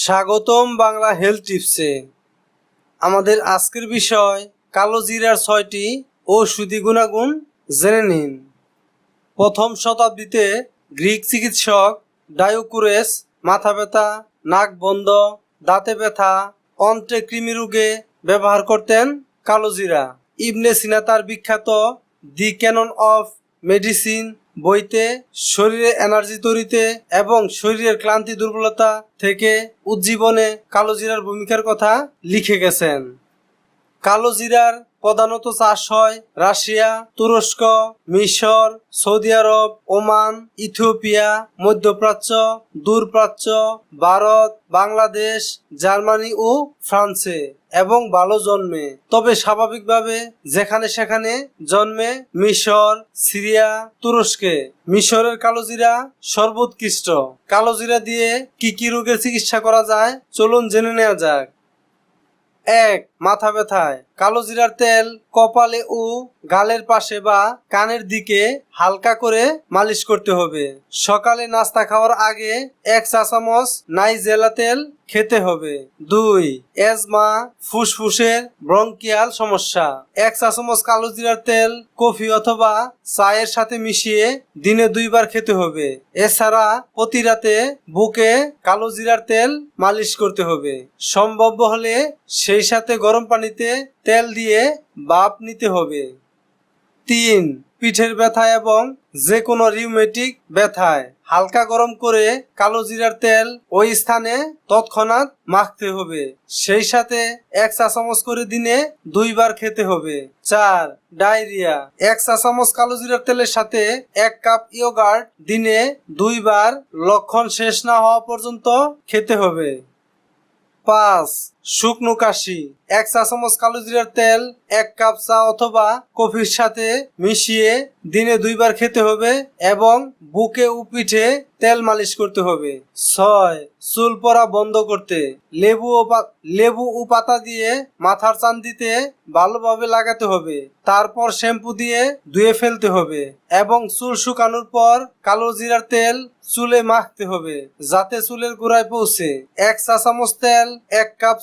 স্বাগতম বাংলা হেলথ টিপসে। আমাদের আজকের বিষয় কালো জিরার ছয়টি ঔষধি গুণাগুণ জেনে নিন। প্রথম শতাব্দীতে গ্রিক চিকিৎসক ডায়োকুরেস মাথা ব্যথা, নাক বন্ধ, দাঁতে ব্যথা, অন্ত্রে কৃমি রোগে ব্যবহার করতেন কালো জিরা। ইবনে সিনা তার বিখ্যাত দি ক্যানন অফ মেডিসিন বইতে, শরীরে এনার্জি তৈরিতে এবং শরীরের ক্লান্তি দুর্বলতা থেকে উজ্জীবনে কালো জিরার ভূমিকার কথা লিখে গেছেন। কালো জিরার প্রধানত চাষ হয় রাশিয়া, তুরস্ক, মিশর, সৌদি আরব, ওমান, ইথিওপিয়া, মধ্যপ্রাচ্য, দূরপ্রাচ্য, ভারত, বাংলাদেশ, জার্মানি ও ফ্রান্সে এবং ভালো জন্মে। তবে স্বাভাবিকভাবে যেখানে সেখানে জন্মে মিশর, সিরিয়া, তুরস্কে। মিশরের কালোজিরা সর্বোৎকৃষ্ট। কালোজিরা দিয়ে কি কি রোগের চিকিৎসা করা যায়? চলুন জেনে নেওয়া যাক। এক, মাথা ব্যথায়। কালো জিরার তেল, কপালে ও গালের পাশে বা কানের দিকে হালকা করে মালিশ করতে হবে। সকালে নাস্তা খাওয়ার আগে এক চা চামচ নাইজেলা তেল খেতে হবে। দুই, এজমা, ফুসফুসের ব্রঙ্কিয়াল সমস্যা। এক চা চামচ কালো জিরার তেল, কফি অথবা চায়ের সাথে মিশিয়ে দিনে দুইবার খেতে হবে। এছাড়া প্রতি রাতে বুকে কালো জিরার তেল মালিশ করতে হবে। সম্ভব হলে সেই সাথে গরম পানিতে তেল দিয়ে বাপ নিতে হবে। তিন, পিঠের ব্যথা এবং যে কোনো রিউমেটিক ব্যথায় হালকা গরম করে কালো জিরার তেল ওই স্থানে তৎক্ষণাৎ মাখতে হবে। সেই সাথে এক চা চামচ করে দিনে দুইবার খেতে হবে। চার, ডায়রিয়া। এক চা চামচ কালো জিরার তেলের সাথে এক কাপ ইয়োগার্ট দিনে দুইবার লক্ষণ শেষ না হওয়া পর্যন্ত খেতে হবে। পাঁচ শুকনো কাশি, এক চা চামচ কালো জিরার তেল, এক কাপ চা অথবা কফির সাথে মিশিয়ে দিনে দুইবার খেতে হবে এবং বুকে ও পিঠে তেল মালিশ করতে হবে। ছয়, চুল পড়া বন্ধ করতে। লেবু ও লেবু ও পাতা দিয়ে মাথার চান্দিতে ভালোভাবে লাগাতে হবে। তারপর শ্যাম্পু দিয়ে ধুয়ে ফেলতে হবে এবং চুল শুকানোর পর কালো জিরার তেল চুলে মাখতে হবে যাতে চুলের গোড়ায় পৌঁছে। এক চা চামচ তেল, এক কাপ